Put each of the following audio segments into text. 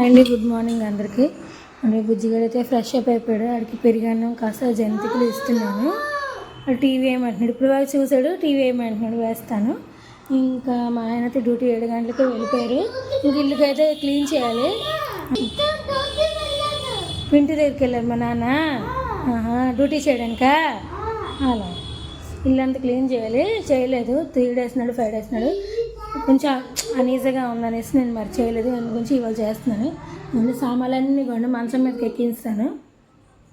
అండి good morning అందరికీ. అంటే బుజ్జిగాడు అయితే ఫ్రెష్ అప్ అయిపోయాడు. ఆడికి పెరిగాను కాస్త జంతికలు ఇస్తున్నాను. టీవీ ఏమంటున్నాడు? ఇప్పుడు వాళ్ళు చూసాడు టీవీ ఏమంటున్నాడు? వేస్తాను. ఇంకా మా ఆయన అయితే డ్యూటీ ఏడు గంటలకు వెళ్ళిపోయారు. ఇంక ఇల్లుకైతే క్లీన్ చేయాలి. ఇంటి దగ్గరికి వెళ్ళారు మా నాన్న. ఆహా, డ్యూటీ చేయడానిక? అలా. ఇల్లంతా క్లీన్ చేయాలి. చేయలేదు. త్రీ డేస్ నాడు ఫైవ్ డేస్ నాడు కొంచెం అనీజీగా ఉందనేసి నేను మరి చేయలేదు అందు గురించి ఇవాళ చేస్తున్నాను. ముందు సామాన్లన్నీ కొండ మంచం మీదకి ఎక్కించాను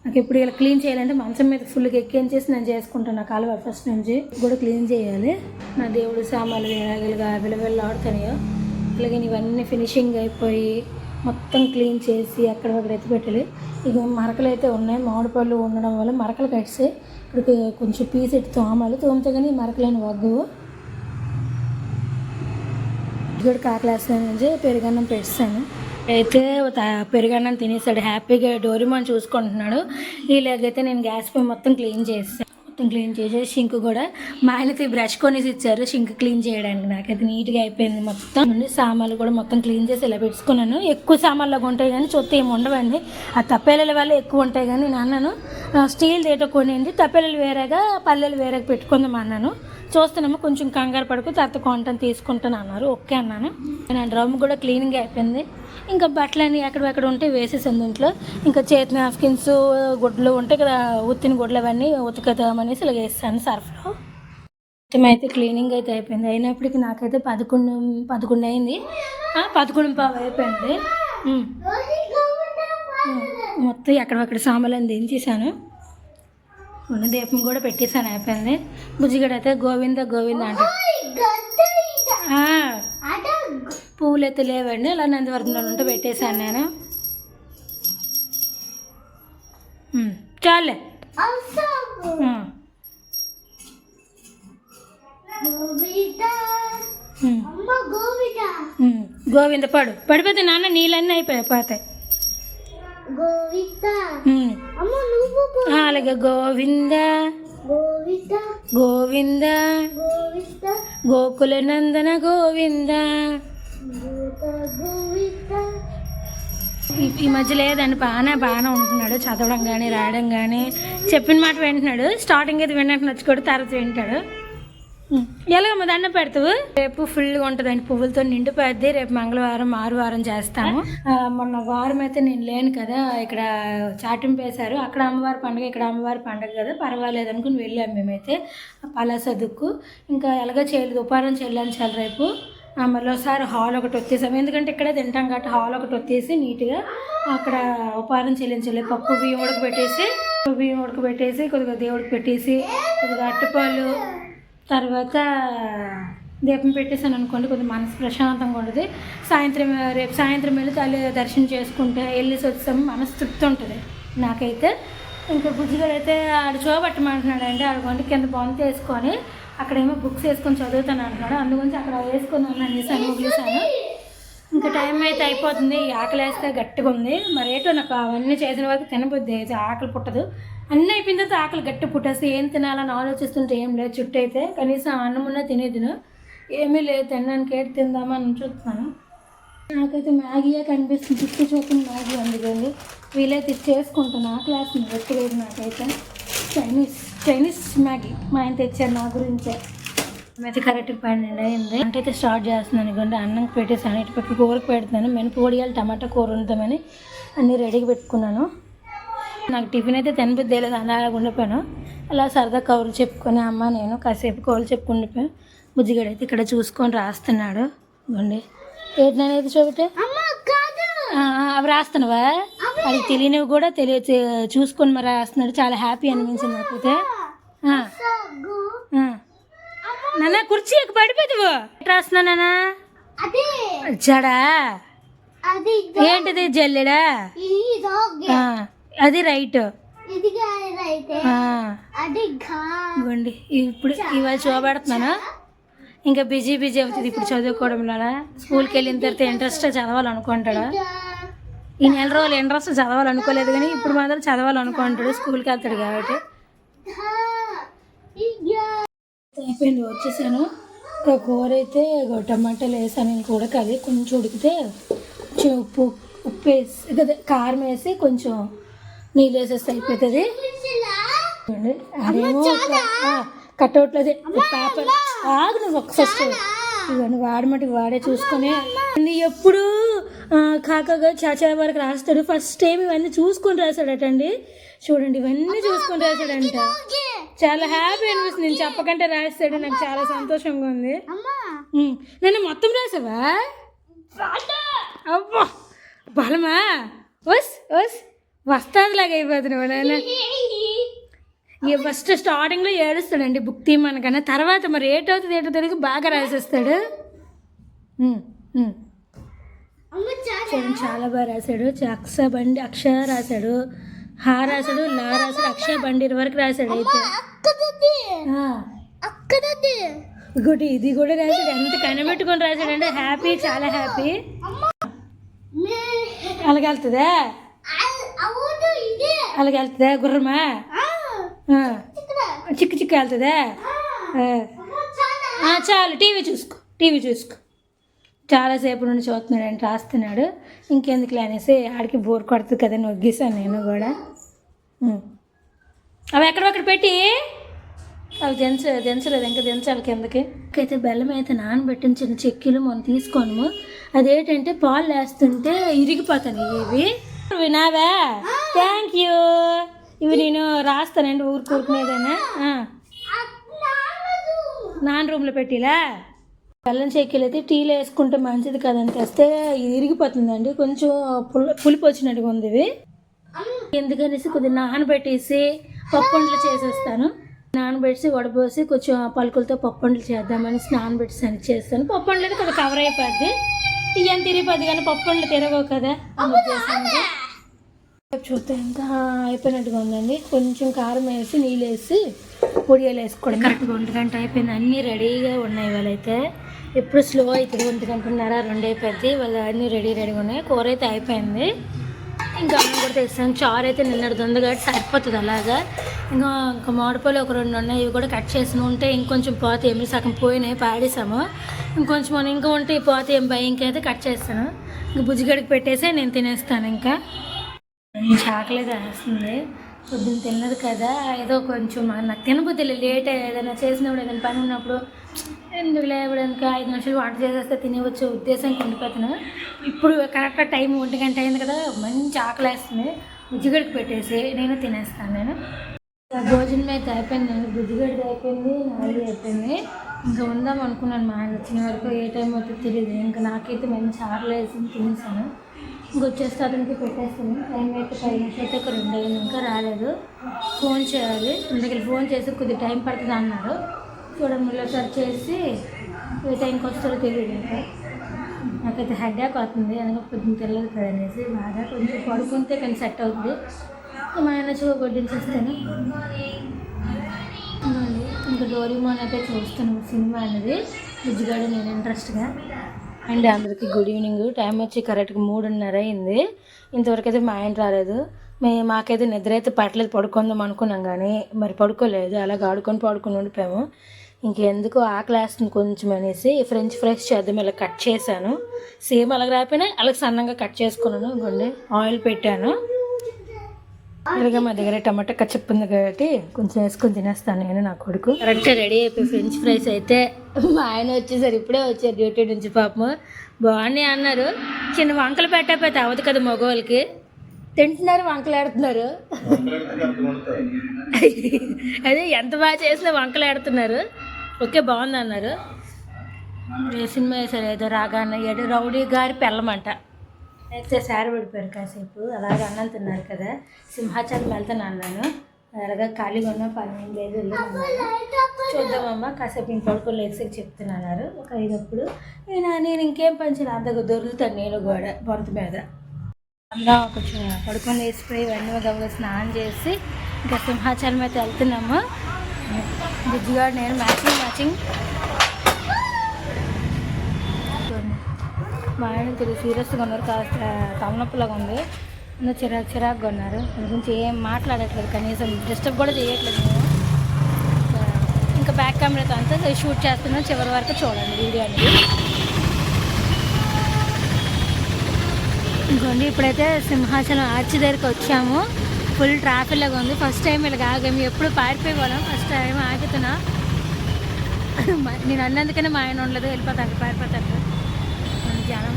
నాకు ఎప్పుడు ఇలా క్లీన్ చేయాలంటే మంచం మీద ఫుల్గా ఎక్కించేసి నేను చేసుకుంటాను. నాకు అలవాటు ఫస్ట్ నుంచి కూడా క్లీన్ చేయాలి. నా దేవుడు సామాన్లు వినాయకులుగా విలువలు ఆడుతున్నాయో అలాగే ఇవన్నీ ఫినిషింగ్ అయిపోయి మొత్తం క్లీన్ చేసి అక్కడ అక్కడ ఎత్తిపెట్టాలి ఇక మరకలు అయితే ఉన్నాయి. మామిడి పళ్ళు ఉండడం వల్ల మరకలు కట్టే ఇప్పుడు కొంచెం పీస్ ఎట్టి తోమాలి. తోమితే కానీ ఈ మరకలేని వగ్గవు. కూడా కాకలేస్తాను నుంచి పెరుగన్నం పెట్టాను అయితే పెరుగన్నం తినేసాడు హ్యాపీగా డోరిమాన్ చూసుకుంటున్నాడు. ఇలాగైతే నేను గ్యాస్ పై మొత్తం క్లీన్ చేస్తాను మొత్తం క్లీన్ చేసేసి షింక్ కూడా మా ఆయనకి బ్రష్ కొనేసి ఇచ్చారు. షింక్ క్లీన్ చేయడానికి నాకైతే నీట్గా అయిపోయింది మొత్తం. నుండి సామాన్లు కూడా మొత్తం క్లీన్ చేసి ఇలా పెట్టుకున్నాను. ఎక్కువ సామాన్లు ఉంటాయి కానీ చూస్తే ఏమి ఉండవండి. ఆ తప్పేళ్ళ వల్ల ఎక్కువ ఉంటాయి కానీ నేను అన్నాను. స్టీల్ దేటో కొనేయండి. తప్పేళ్ళు వేరేగా పల్లెలు వేరేగా పెట్టుకుందాం అన్నాను. చూస్తున్నాము కొంచెం కంగారు పడుకు తర్వాత కొంటాను తీసుకుంటాను అన్నారు. ఓకే అన్నాను. నా డ్రమ్ కూడా క్లీనింగ్ అయిపోయింది. ఇంకా బట్టలన్నీ ఎక్కడెక్కడ ఉంటే వేసేసాను దీంట్లో ఇంకా చేతి నాఫ్కిన్స్ గుడ్లు ఉంటే కదా ఉత్తిన గుడ్లు అవన్నీ ఉతకదామనేసి ఇలా వేస్తాను సర్ఫ్లో. మొత్తం అయితే క్లీనింగ్ అయితే అయిపోయింది. అయినప్పటికీ నాకైతే పదకొండు పదకొండు అయింది. పదకొండు పావు అయిపోయింది. మొత్తం ఎక్కడెక్కడ సామాన్లు దించేసాను. ఉన్న దీపం కూడా పెట్టేసాను అయిపోయింది. బుజ్జిగడ అయితే గోవింద గోవింద అంటే. పువ్వులు అయితే లేవండి అలా నందివర్ధంలో ఉంటే పెట్టేశాను నేను. చాలే. గోవింద. పడు. పడిపోతే నాన్న నీళ్ళన్నీ అయిపోయాయి పోతాయి. అలాగే గోవింద. గోవింద. గోకుల నందన గోవింద. ఈ మధ్య లేదండి బాగానే బాగానే ఉంటున్నాడు చదవడం కానీ రాయడం కానీ చెప్పిన మాట వింటున్నాడు స్టార్టింగ్ అయితే విన్నట్టు నచ్చుకోడు తర్వాత వింటాడు. ఎలాగమ్మ దండ పెడతావు? రేపు ఫుల్గా ఉంటుందండి పువ్వులతో నిండిపోద్ది రేపు మంగళవారం ఆరువారం చేస్తాము. మొన్న వారం అయితే నేను లేను కదా ఇక్కడ చాటింపు వేశారు. అక్కడ అమ్మవారి పండుగ ఇక్కడ అమ్మవారి పండుగ కదా పర్వాలేదు అనుకుని వెళ్ళాం మేమైతే. పలాస దుక్కు. ఇంకా ఎలాగో చేయలేదు ఉపారం చెల్లించాలి రేపు. ఆ, మళ్ళీ ఒకసారి హాల్ ఒకటి వచ్చేసాము ఎందుకంటే ఇక్కడే తింటాం కాబట్టి హాల్ ఒకటి వచ్చేసి నీట్గా అక్కడ ఉపారం చెల్లించాలి పప్పు బియ్యం ఉడకబెట్టేసి పప్పు బియ్యం ఉడకబెట్టేసి కొద్దిగా దేవుడికి పెట్టేసి కొద్దిగా అట్టుపాలు తర్వాత దీపం పెట్టేసాను అనుకోండి కొంచెం మనసు ప్రశాంతంగా ఉంటుంది. సాయంత్రం రేపు సాయంత్రం వెళ్ళి తల్లి దర్శనం చేసుకుంటే వెళ్ళేసి వచ్చాము మనసు తృప్తి ఉంటుంది. నాకైతే ఇంకా బుజ్జిగాడు అయితే ఆడు చూపట్టమంటున్నాడు అండి ఆడుకోండి కింద బొంత వేసుకొని అక్కడేమో బుక్స్ వేసుకొని చదువుతాను అంటున్నాడు. అందుగురించి అక్కడ వేసుకొని ఉన్నాను అనేసి వదిలేసాను ఇంకా టైం అయితే అయిపోతుంది ఆకలి వేస్తే గట్టిగా ఉంది మరి ఏటో నాకు అవన్నీ చేసిన వరకు తినబుద్ది ఆకలి పుట్టదు. అన్నీ అయిపోయిన తర్వాత ఆకలి గట్టి పుట్టేస్తే ఏం తినాలని ఆలోచిస్తుంటే ఏం లేదు. చుట్టూ అయితే కనీసం అన్నం ఉన్నా తినేదిను ఏమీ లేదు తినడానికి ఏంటి తిందామని చూస్తున్నాను. నాకైతే మ్యాగీయే కనిపిస్తుంది? చుట్టూ చూసిన మ్యాగీ అందుకని వీలైతే ఇది చేసుకుంటాను ఆ క్లాస్ గట్టిలేదు నాకైతే. చైనీస్ చైనీస్ మ్యాగీ మా ఆయన తెచ్చారు నా గురించే. అయితే కరెక్ట్ పన్నెండు అయింది. అంటే అయితే స్టార్ట్ చేస్తున్నాను అనుకోండి అన్నం పెట్టేసాను ఇటు పెట్టి కూరకు పెడుతున్నాను. మినపొడియాలు టమాటా కూర ఉందామని అన్నీ రెడీగా పెట్టుకున్నాను. నాకు టిఫిన్ అయితే తినబుద్ధి లేదు అలాగా ఉండిపోయాను అలా సరదా కౌరులు చెప్పుకొని అమ్మ నేను కాసేపు కౌరులు చెప్పుకుని ఉండిపోయాను. బుజ్జిగడ అయితే ఇక్కడ చూసుకొని రాస్తున్నాడు. ఇవ్వండి ఏంటనేది చూపితే ఆ, ఆ, అవి రాస్తున్నావా? అది తెలియనివి కూడా తెలియ చూసుకొని మరి రాస్తున్నాడు. చాలా హ్యాపీ అనిపించింది నాకైతే. నాన్న కుర్చీ ఎక్కి పడిపోతావు. రాస్తున్నా నాన్న? జడా? ఏంటిది జల్లెడా? అది రైట్. ఇవ్వండి ఇప్పుడు ఇవాళ చూపెడుతున్నాను ఇంకా బిజీ బిజీ అవుతుంది. ఇప్పుడు చదువుకోవడంలో స్కూల్కి వెళ్ళిన తర్వాత ఇంట్రెస్ట్ చదవాలనుకుంటాడు? ఈ నెల రోజులు ఇంట్రెస్ట్ చదవాలనుకోలేదు కానీ ఇప్పుడు మాత్రం చదవాలనుకుంటాడు. స్కూల్కి వెళ్తాడు కాబట్టి. అయిపోయింది వచ్చేసాను. ఇంకా కూర అయితే టమాటాలు వేసాను. ఇంక ఉడకాలి కొంచెం ఉడికితే కొంచెం ఉప్పు ఉప్పు వేసి కారం వేసి కొంచెం నీళ్ళు వేసేస్తే అయిపోతుంది. అదేమో కట్అవుట్లో పేపర్. ఆగు నువ్వు ఒక ఫస్ట్ ఇవన్నీ వాడమటికి వాడే చూసుకొని. ఎప్పుడు కాకగా చాచా వరకు రాస్తాడు. ఫస్ట్ టైం ఇవన్నీ చూసుకొని రాశాడటండి. చూడండి ఇవన్నీ చూసుకొని రాశాడంట. చాలా హ్యాపీ అనిపిస్తుంది. నేను చెప్పకంటే రాస్తాడు. నాకు చాలా సంతోషంగా ఉంది. నన్ను మొత్తం రాసావా? అబ్బా బలమా? వస్ వస్ వస్తుందిలాగా అయిపోతుంది నాన్న ఇక ఫస్ట్ స్టార్టింగ్లో ఏడుస్తాడండి బుక్ తీయమనకన్నా తర్వాత మరి ఏట్ అవుతుంది ఏటో తెలియక బాగా రాసేస్తాడు. చాలా బాగా రాశాడు. చ- అక్ష బండి అక్ష రాశాడు. హా రాశాడు లా రాశాడు అక్ష బండి వరకు రాశాడు అయితే. ఇంకోటి ఇది కూడా రాశాడు. ఎంత కనిపెట్టుకొని రాశాడంటే హ్యాపీ చాలా హ్యాపీ అలాగెళ్తుందా అలాగే వెళ్తుందా అవును ఇదే అలాగే వెళ్తుందా గుర్రమా చిక్కు చిక్కు వెళ్తుందా? చాలా. టీవీ చూసుకో టీవీ చూసుకో. చాలాసేపు నుండి చూస్తున్నాడు అంటే రాస్తున్నాడు. ఇంకెందుకు అనేసి ఆడికి బోర్ కొడుతుంది కదా నొగ్గేసాను నేను కూడా. అవి ఎక్కడెక్కడ పెట్టి. అవి దించ దించలేదు ఇంకా దించాలి కిందకి. అయితే బెల్లం అయితే నానబెట్టిన చిన్న చెక్కీలు మనం తీసుకోను అదేంటంటే పాలు వేస్తుంటే ఇరిగిపోతాను ఇవి. ఇవి నావా థ్యాంక్ యూ ఇవి నేను రాస్తానండి ఊరు కూరుకునేదైనా. నాన్న రూమ్లో పెట్టిలా? బెల్లం చెక్కీలు అయితే టీలో వేసుకుంటే మంచిది కదని తెస్తే ఇది ఇరిగిపోతుందండి. కొంచెం పుల్ల పులిపి వచ్చినట్టుగా ఉంది ఇవి ఎందుకనేసి కొద్దిగా నానబెట్టేసి పప్పుండలు చేసేస్తాను. నానబెట్టి వడపోసి కొంచెం పలుకులతో పప్పుండలు చేద్దామని నానబెట్టి అని చేస్తాను. పప్పుండలు అయితే కొద్దిగా కవర్ అయిపోద్ది. ఇయ్యం తిరిగిపోద్ది కానీ పప్పుండలు తిరగవు కదా. అని చూస్తే ఇంకా అయిపోయినట్టుగా ఉందండి. కొంచెం కారం వేసి నీళ్ళు వేసి పొడియాలు వేసుకోవడం. కరెక్ట్గా ఒంటి గంట అయిపోయింది. అన్నీ రెడీగా ఉన్నాయి వాళ్ళైతే ఎప్పుడు స్లో అవుతుంది ఒంటి గంటన్నర రెండు అయిపోద్ది. వాళ్ళు అన్నీ రెడీ రెడీగా ఉన్నాయి. కూర అయితే అయిపోయింది. ఇంకా అన్నం కూడా తెస్తాను చారు అయితే నిన్నటి ఉంది కాబట్టి సరిపోతుంది అలాగా. ఇంకా ఇంకా మామిడిపళ్ళు ఒక రెండు ఉన్నాయి. ఇవి కూడా కట్ చేసిన ఉంటే ఇంకొంచెం పోతే ఏమి సగం పోయినాయి పాడేసాము. ఇంకొంచెం ఇంకా ఉంటే పోతే ఏం భయం అయితే కట్ చేస్తాను. ఇంకా బుజ్జిగడికి పెట్టేసి నేను తినేస్తాను ఇంకా. చాకలేదు వేస్తుంది పొద్దున్న తిన్నది కదా ఏదో కొంచెం నాకు తినబుద్ధి లేట్ ఏదైనా చేసినప్పుడు ఏదైనా పని ఉన్నప్పుడు ఎందుకు ఇంకా ఐదు నిమిషాలు వంట చేసేస్తే తినేవచ్చు ఉద్దేశంకి ఉండిపోతాను ఇప్పుడు కరెక్ట్గా టైం ఒంటి గంట అయింది కదా మంచి ఆకలి వేస్తుంది బుజ్జిగడికి పెట్టేసి నేను తినేస్తాను నేను. భోజనం అయితే అయిపోయింది. నేను అయిపోయింది నాలుగు అయిపోయింది. ఇంకా ఉందాం అనుకున్నాను మా ఆయన వచ్చిన వరకు. ఏ టైం అవుతుందో తెలియదు ఇంకా నాకైతే మంచి ఆకలి వేసి తినేసాను. ఇంకొచ్చేస్తే అతనికి పెట్టేస్తాను. టైం అయితే పది మినిట్స్ అయితే ఒక రెండు అయింది. ఇంకా రాలేదు. ఫోన్ చేయాలి. ఇందుకు ఫోన్ చేసి కొద్దిగా టైం పడుతుంది అన్నారు. చూడండి మళ్ళీ ఒకసారి చేసి ఏ టైంకి వస్తారో తెలియదు ఇంకా. నాకైతే హెడ్ఏక్ అవుతుంది. అందుకే కొంచెం తెలియదు కదా అనేసి బాగా కొంచెం పడుకుంటే కానీ సెట్ అవుతుంది. మా ఆయన వచ్చి కొట్టించేస్తాను. అవునండి. ఇంకా డోరీమోన్ అయితే చూస్తున్నాం సినిమా అనేది. బుజ్జిగాడు నేను ఇంట్రెస్ట్గా. అండ్ అందరికీ గుడ్ ఈవినింగ్. టైం వచ్చి కరెక్ట్గా మూడున్నర అయింది. ఇంతవరకు అయితే మా ఆయన రాలేదు. మే మాకైతే నిద్ర అయితే పట్టలేదు పడుకుందాం అనుకున్నాం కానీ మరి పడుకోలేదు. అలాగ ఆడుకొని పడుకొని ఉండిపోయాము. ఇంకెందుకు ఆ క్లాస్ని కొంచెం అనేసి ఫ్రెంచ్ ఫ్రైస్ చేద్దాం ఇలా కట్ చేశాను. సేమ్ అలాగ రాకపోయినా అలాగ సన్నంగా కట్ చేసుకున్నాను. ఇవ్వండి ఆయిల్ పెట్టాను. ఇలాగ మా దగ్గర టమాటా కచ్చప్ ఉంది కాబట్టి కొంచెం వేసుకొని తినేస్తాను నేను నా కొడుకు. కరెక్ట్గా రెడీ అయిపోయి ఫ్రెంచ్ ఫ్రైస్ అయితే మా ఆయన వచ్చేసరి ఇప్పుడే వచ్చారు డ్యూటీ నుంచి పాపము. బాగున్నాయి అన్నారు. చిన్న వంకలు పెట్టకపోతే అవ్వదు కదా మగవాళ్ళకి. తింటున్నారు వంకలు ఆడుతున్నారు. అదే ఎంత బాగా చేసినా వంకలాడుతున్నారు ఓకే బాగుంది అన్నారు. ఏ సినిమా వేసారు? ఏదో రాగానే ఏదో రౌడీ గారి పెళ్ళమంట. అయితే సార్ పడిపోయారు కాసేపు. అలాగే అన్నం తిన్నారు కదా. సింహాచలం వెళ్తాను అన్నాను. అలాగా ఖాళీగా ఉన్న పని ఏం లేదు చూద్దామమ్మా కాసేపు ఇంక పడుకొని లేచి చెప్తున్నారు ఒక ఐదప్పుడు. నేను నేను ఇంకేం పని చేయాలి అంతగా దొరుకుతాను నేను గోడ బొంత మీద. అలా కొంచెం పడుకొని వేసిపోయి ఇవన్నీ గబగబా స్నానం చేసి ఇంకా సింహాచలం అయితే వెళ్తున్నాము. బుజ్జిగాడు నేను మ్యాచింగ్ మ్యాచింగ్ మా ఆయన కొద్దిగా సీరియస్గా ఉన్నారు. కాస్త తలనొప్పిలాగా ఉంది. అందరూ చిరాకు చిరాకుగా ఉన్నారు. దాని గురించి ఏం మాట్లాడట్లేదు. కనీసం డిస్టర్బ్ కూడా చేయట్లేదు మేము ఇంకా బ్యాక్ కెమెరాతో అంతా షూట్ చేస్తున్నాం చివరి వరకు చూడండి వీడియో అనేది. ఇంకోండి ఇప్పుడైతే సింహాచలం ఆర్చి దగ్గరికి వచ్చాము. ఫుల్ ట్రాఫిక్ లాగా ఉంది. ఫస్ట్ టైం ఇలా ఆగాము. ఎప్పుడు పారిపోయేవాళ్ళం. First time ఆగుతున్నా. నేను అన్నందుకనే మా ఆయన ఉండలేదు. వెళ్ళిపోతాను. పారిపోతాను. జనం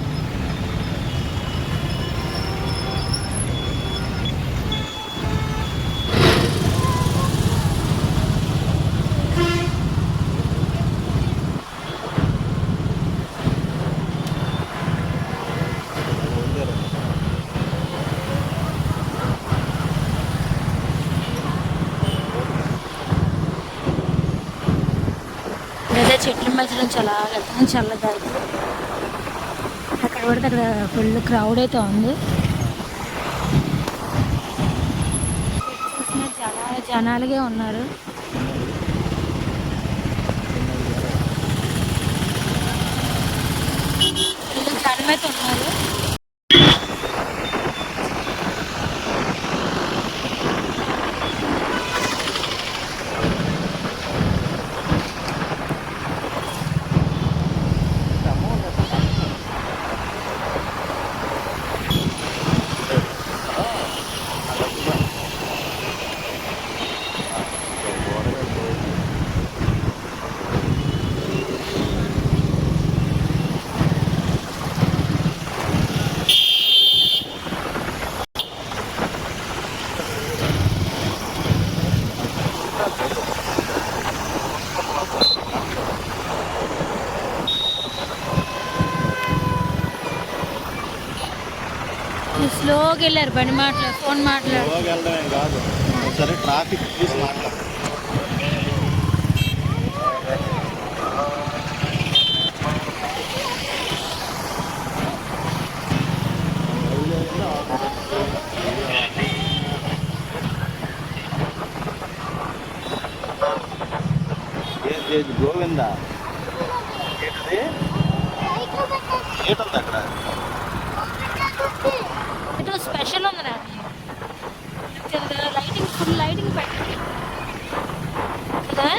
ఇదైతే చెట్ల మధ్యలో చాలా వెళ్తాం చల్లదారు పడితే అక్కడ ఫుల్ క్రౌడ్ అయితే ఉంది. చాలా జనాలుగా ఉన్నారు. ఫుల్ జనం అయితే ఉన్నారు. స్లోగా వెళ్ళారు బండి మాటలు ఫోన్ మాట్లాడు స్లోగా వెళ్ళడమే కాదు సరే ట్రాఫిక్ చూసి మాట్లాడు. ఏది ఏది గోవిందా? ఏంటది? ఏంటుంది అక్కడ? ఇటు స్పెషల్ ఉంది రా. లైటింగ్ ఫుల్ లైటింగ్ పెట్టండి. కదా?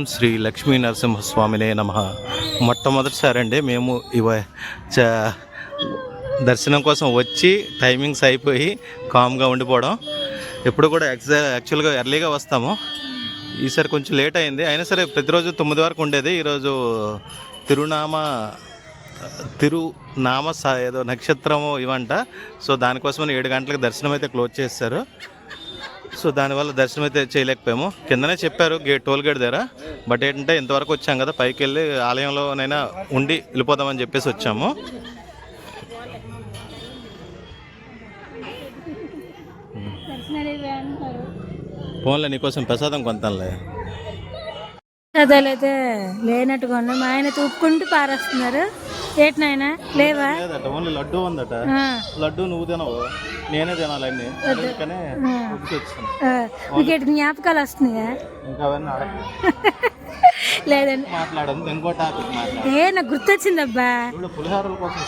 ఓం శ్రీ లక్ష్మీ నరసింహస్వామినే నమ. మొట్టమొదటిసారండి అండి మేము ఇవ చ దర్శనం కోసం వచ్చి టైమింగ్స్ అయిపోయి కామ్గా ఉండిపోవడం. ఎప్పుడు కూడా ఎగ్జా యాక్చువల్గా ఎర్లీగా వస్తాము. ఈసారి కొంచెం లేట్ అయింది. అయినా సరే ప్రతిరోజు తొమ్మిది వరకు ఉండేది. ఈరోజు తిరునామ తిరునామ స- ఏదో నక్షత్రము ఇవంట. సో దానికోసం ఏడు గంటలకు దర్శనం అయితే క్లోజ్ చేస్తారు. సో దానివల్ల దర్శనం అయితే చేయలేకపోయాము. కిందనే చెప్పారు గేట్ టోల్ గేట్ దగ్గర. బట్ ఏంటంటే ఇంతవరకు వచ్చాం కదా పైకి వెళ్ళి ఆలయంలోనైనా ఉండి వెళ్ళిపోదామని చెప్పేసి వచ్చాము. ఫోన్లో నీకోసం ప్రసాదం కొంతలే ప్రసాదాలు అయితే లేనట్టుగా ఉన్నాయి. మా ఆయన తూపుకుంటూ పారేస్తున్నారు. ఏటి నాయన? లేవా? లేదట ఓన్లీ లడ్డు ఉందట. లడ్డు నువ్వు తినవు. నేనే అందుకనే మీకు ఎటు జ్ఞాపకాలు వస్తున్నాయా? ఇంకా అవన్నీ లేదండి. మాట్లాడదు ఇంకో టాపిక్ మాట్లాడు ఏ నాకు గుర్తొచ్చిందబ్బా ఇప్పుడు పులిహోరల కోసం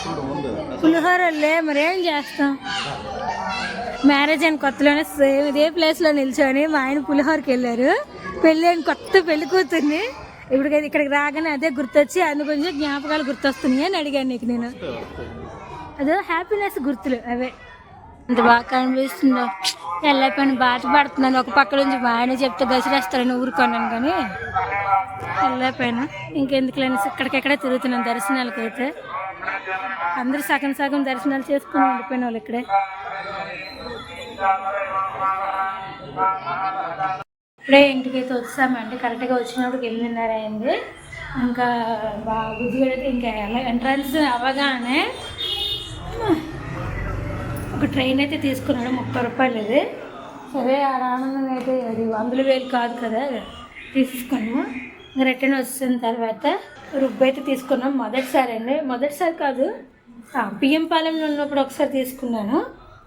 మరేం చేస్తాం? మ్యారేజ్ అయిన కొత్తలోనే సేమ్ ఇదే ప్లేస్లో నిల్చొని మా ఆయన పులిహోరకి వెళ్ళారు. పెళ్ళి అయిన కొత్త పెళ్ళి కూతుర్ని ఇప్పుడు ఇక్కడికి రాగానే అదే గుర్తొచ్చి అందు కొంచెం జ్ఞాపకాలు గుర్తొస్తున్నాయి అని అడిగాను నీకు నేను. అదో హ్యాపీనెస్ గుర్తులు అవే. అంత బాగా కనిపిస్తుందో. వెళ్ళైపోయిన బాధపడుతున్నాను ఒక పక్క నుంచి ఆయన చెప్తే గసిరేస్తారని ఊరుకున్నాను కానీ వెళ్ళైపోయాను ఇంకెందుకు లేని ఇక్కడికెక్కడే తిరుగుతున్నాను దర్శనాలకి అయితే అందరూ సగం సగం దర్శనాలు చేసుకుని ఉండిపోయిన వాళ్ళు ఇక్కడే. ఇప్పుడే ఇంటికి అయితే వచ్చామండి కరెక్ట్గా వచ్చినప్పుడు ఎనిమిదిన్నర అయింది. ఇంకా బాగా బుద్ధిగడైతే ఇంకా ఎలా ఎంట్రన్స్ అవ్వగానే ఒక ట్రైన్ అయితే తీసుకున్నాడు. ముప్పై రూపాయలు ఇది. సరే ఆ ఆనందం అయితే అది వందల వేలు కాదు కదా. తీసుకున్నాము ఇంకా రిటర్న్ వచ్చిన తర్వాత రుబ్బు అయితే తీసుకున్నాం. మొదటిసారి అండి. మొదటిసారి కాదు. బియ్యం పాలెంలో ఉన్నప్పుడు ఒకసారి తీసుకున్నాను.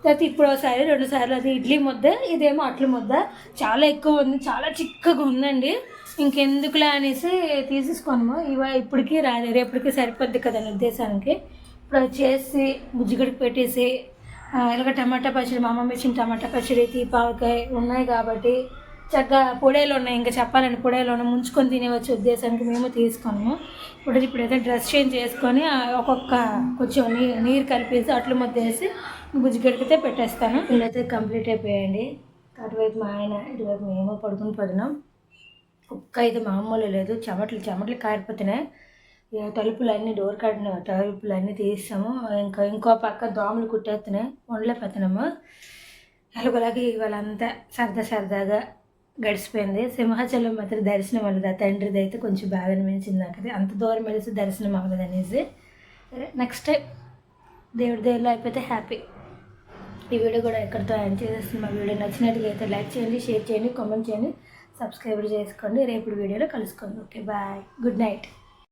తర్వాత ఇప్పుడు ఒకసారి రెండు సార్లు అది ఇడ్లీ ముద్ద ఇదేమో అట్ల ముద్ద. చాలా ఎక్కువ ఉంది చాలా చిక్కగా ఉందండి. ఇంకెందుకులే అనేసి తీసేసుకోను ఇవ ఇప్పటికీ రాదు రేపటికి సరిపోద్ది కదా ఉద్దేశానికి. ఇప్పుడు అది చేసి బుజ్జిగడికి పెట్టేసి ఇలాగ టమాటా పచ్చడి మా అమ్మ ఇచ్చిన టమాటా పచ్చడి తీపావకాయ ఉన్నాయి కాబట్టి చక్కగా పొడేలు ఉన్నాయి. ఇంకా చెప్పాలని పొడేలు ఉన్నాయి ముంచుకొని తినేవచ్చు ఉద్దేశానికి మేము తీసుకున్నాము ఇప్పుడు ఇప్పుడైతే డ్రెస్ చేంజ్ చేసుకొని ఒక్కొక్క కొంచెం నీ నీరు కలిపేసి అట్లు ముద్ద వేసి బుజ్జిగడికితే పెట్టేస్తాను. ఇళ్ళైతే కంప్లీట్ అయిపోయాయండి అటువైపు మా ఆయన ఇటువైపు మేము పడుకుని పడినాం కుక్క అయితే మామూలు లేదు. చెమటలు చెమటలు కారిపోతున్నాయి. ఇక తలుపులన్నీ డోర్ కట్టిన తలుపులన్నీ తీస్తాము ఇంకా ఇంకో పక్క దోమలు కుట్టేస్తున్నాయి. వండలే పెత్తనము. ఎలాగోలాగి వాళ్ళంతా సరదా సరదాగా గడిచిపోయింది. సింహాచలం మాత్రం దర్శనం అవ్వలేదు? ఆ తండ్రిది అయితే కొంచెం బాగా అనిపించింది నాకు అది. అంత దూరం వెళితే దర్శనం అవ్వలేదు అనేసి సరే నెక్స్ట్ టైం దేవుడి దేవుళ్ళు అయిపోతే హ్యాపీ ఈ వీడియో కూడా ఎక్కడితో ఎండ్ చేసేస్తుంది. మా వీడియో నచ్చినట్టుగా అయితే లైక్ చేయండి షేర్ చేయండి కామెంట్ చేయండి సబ్స్క్రైబ్ చేసుకోండి. రేపు వీడియోలో కలుసుకోండి ఓకే బాయ్. Good night.